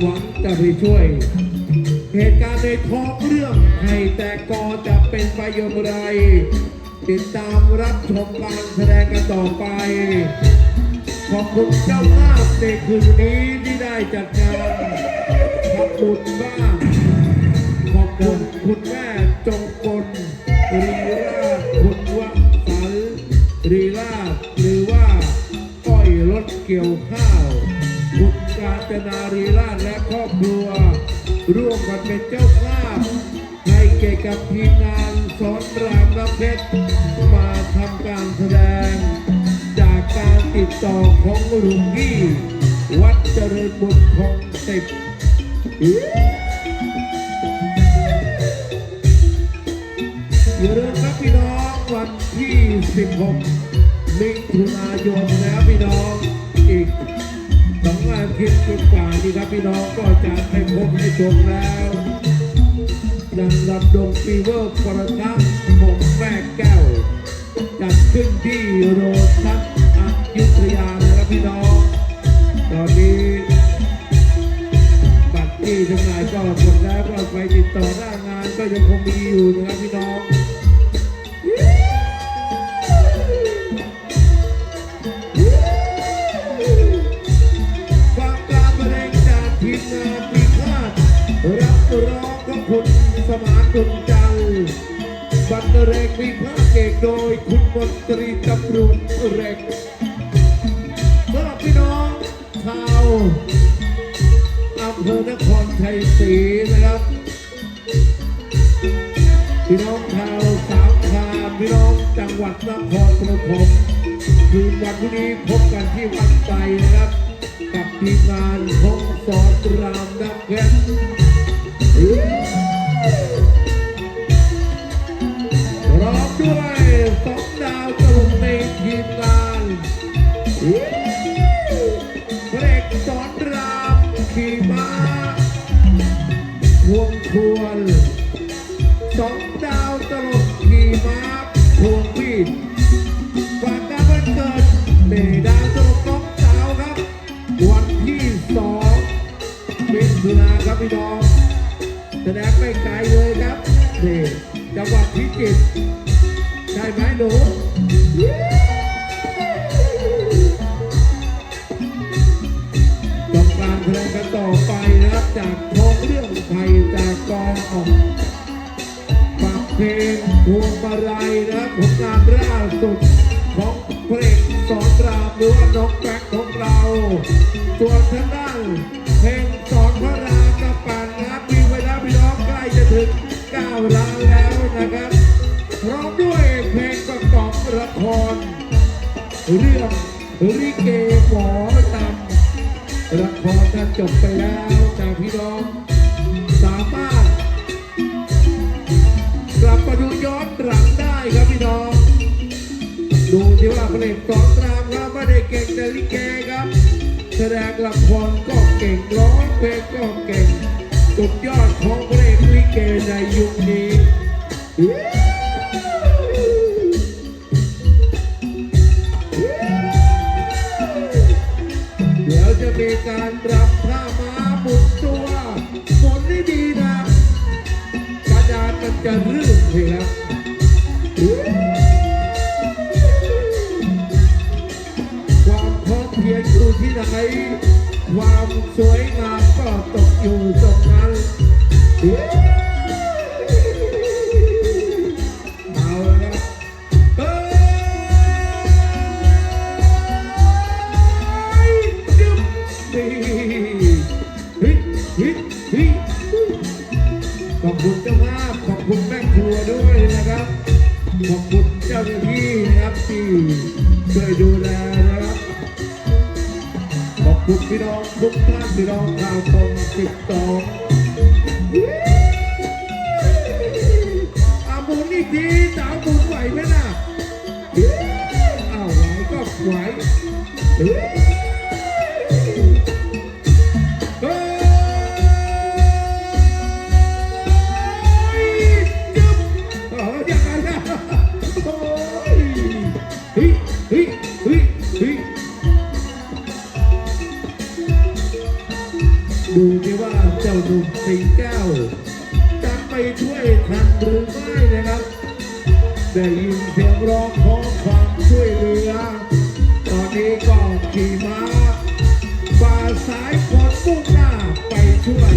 หวังจะไปช่วย เหตุการณ์ในท้องเรื่องให้แต่กอจะเป็นไปอย่างไร ติดตามรับชมการแสดงกันต่อไป ขอบคุณเจ้าภาพในคืนนี้ที่ได้จัดงานขอบคุณบ้างขอบคุณคุณแม่จงกลรี ราชและครอบครัว ร่วมกันเป็นเจ้าภาพให้เกี่ยวกับทีมงานสอนรามน้ำเพชรมาทำการแสดง จากการติดต่อของหลุงพี่วัดเจริญบุตรของสิบอย่าลืมครับพี่น้องวันที่ 16มิถุนายนแล้วพี่น้องอีก สองอาทิตย์กว่านี้ครับพี่น้องก็จะให้พบให้ชมแล้วยังลำดงฟีเวอร์ประทับหมกแม่แก้วจัดขึ้นที่โรตัสอยุธยานะครับพี่น้อง ตอนนี้บัตรที่จำหน่ายก็หมดแล้วก็ไปติดต่อหน้างานก็ยังคงมีอยู่นะครับพี่ ร้องของคุณสมานดวงจันทร์บัตรแรงมีภาคเอกโดยคุณมนตรีตำรวจแรงสำหรับพี่น้องชาวอำเภอนครชัยศรีนะครับ พี่น้องชาวสามพรานพี่น้องจังหวัดนครปฐมคืนวันพรุ่งนี้พบกันที่วัดไตรนะครับ กับทีมงานพงสอนรามนักเพช รอบด้วยสองดาวตลกในทีมงานเพลงสอนรามขี่ม้า เลยครับนี่จังหวัดพิจิตรใช่ไหมหนูต้องการแสดงกันต่อไปนะครับจากท้องเรื่องไทยจากกองออกฝากเพลงพวงมาลัยนะครับผลงานล่าสุดของเพลงสอนรามหรือว่าน้องแป๊กของเราส่วนทางด้าน 9ล้าแล้วนะครับพร้อมด้วยเพลงประกอบละคร เรื่องลิเกหมอตำละครนั้นจบไปแล้วจากพี่น้องสามารถกลับมาดูย้อนหลังได้ครับพี่น้อง ดูที่ว่าเพลงสอนรามครับไม่ได้เก่งแต่ลิเกครับ แสดงละครก็เก่งร้อง ในยุคนี้เดี๋ยวจะมีการรำท่ามาหมุนตัวหมุนให้ดีนะกระดานมันจะรื่นสิครับความพอเพรียงอยู่ที่ไหนความสวยงามก็ตกอยู่ตรงนั้นเขอบคุณเจ้าภาพขอบคุณแม่ครัวด้วยนะครับ ขอบคุณเจ้าหน้าที่นะครับที่ช่วยดูแลนะครับขอบคุณพี่น้องทุกท่านพี่น้องชาวตรงสิบสองอาหมุนอีกทีสาวหมุนไหวไหมน่ะอ้าวไหวก็ไหว ดูที่ว่าเจ้าหนุ่มสิงแก้วจะไปช่วยทันหรือไม่นะครับ ได้ยินเสียงร้องขอความช่วยเหลือ ตอนนี้ก็ขี่ม้าฝ่าสายฝนมุ่งหน้าไปช่วย